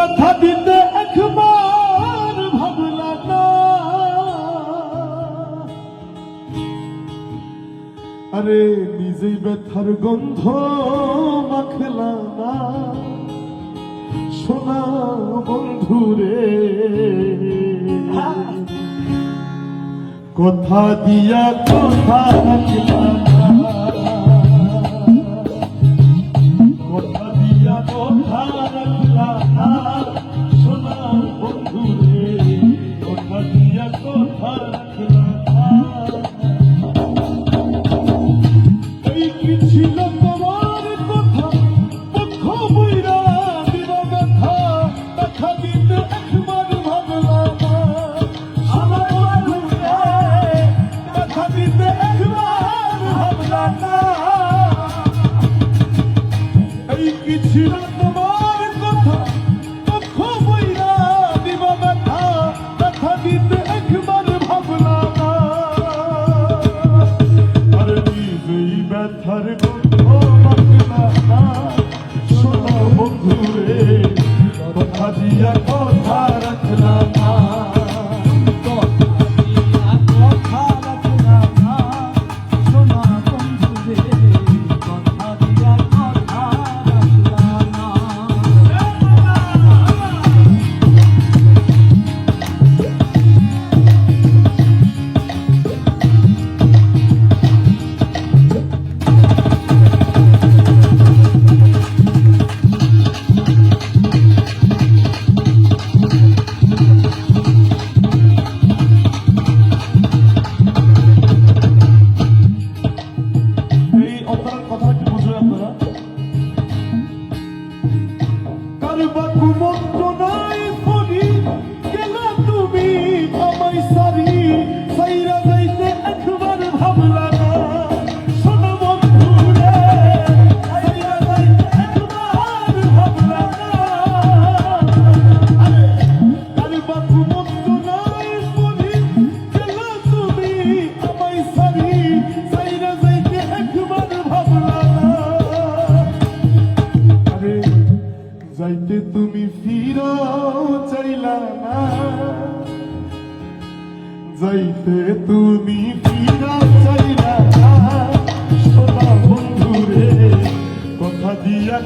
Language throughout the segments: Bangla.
কথা দিতে একবার ভাবলা না। আরে, নিজেই ব্যথার গন্ধ মাখলা না। সোনা বন্ধুরে, কথা দিয়া কথা Shiva. 抚摸。যাইতে তুমি ফিরা চাইলা বন্ধুরে কথা দিয়া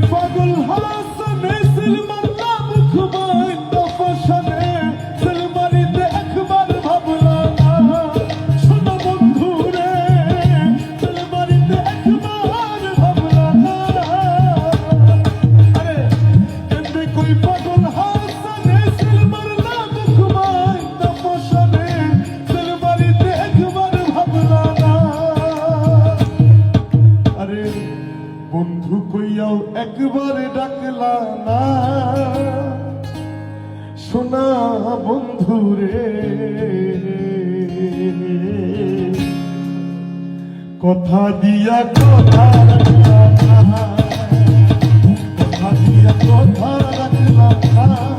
before বন্ধুরে কথা দিয়া কথা কথা দিয়া কথা রাখলাম